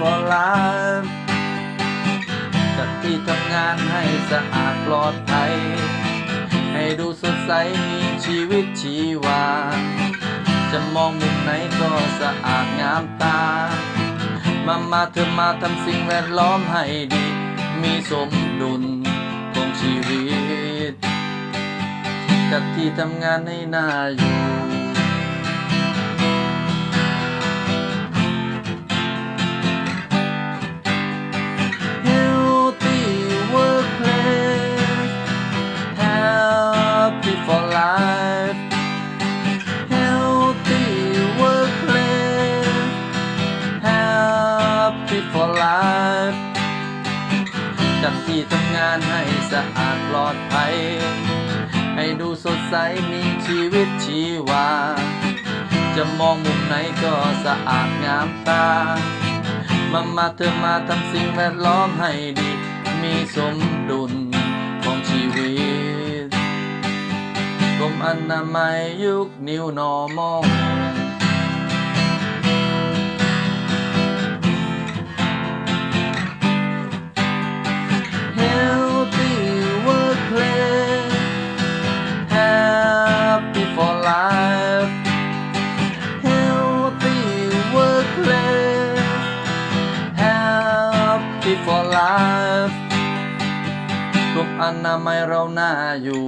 for life จัดที่ทำงานให้สะอาดปลอดภัย ให้ดูสดใสมีชีวิตชีวา จะมองมุมไหนก็สะอาดงามตา มามาเธอมาทำสิ่งแวดล้อมให้ดี มีสมดุลของชีวิต จัดที่ทำงานให้น่าอยู่ จัดที่ทำงานให้สะอาดปลอดภัย ให้ดูสดใสมีชีวิตชีวา จะมองมุมไหนก็สะอาดงามตา มามาเธอมาทำสิ่งแวดล้อมให้ดี มีสมดุลของชีวิตกรมอนามัยยุค New Normal Healthy for life ทุกอนามัยเราน่าอยู่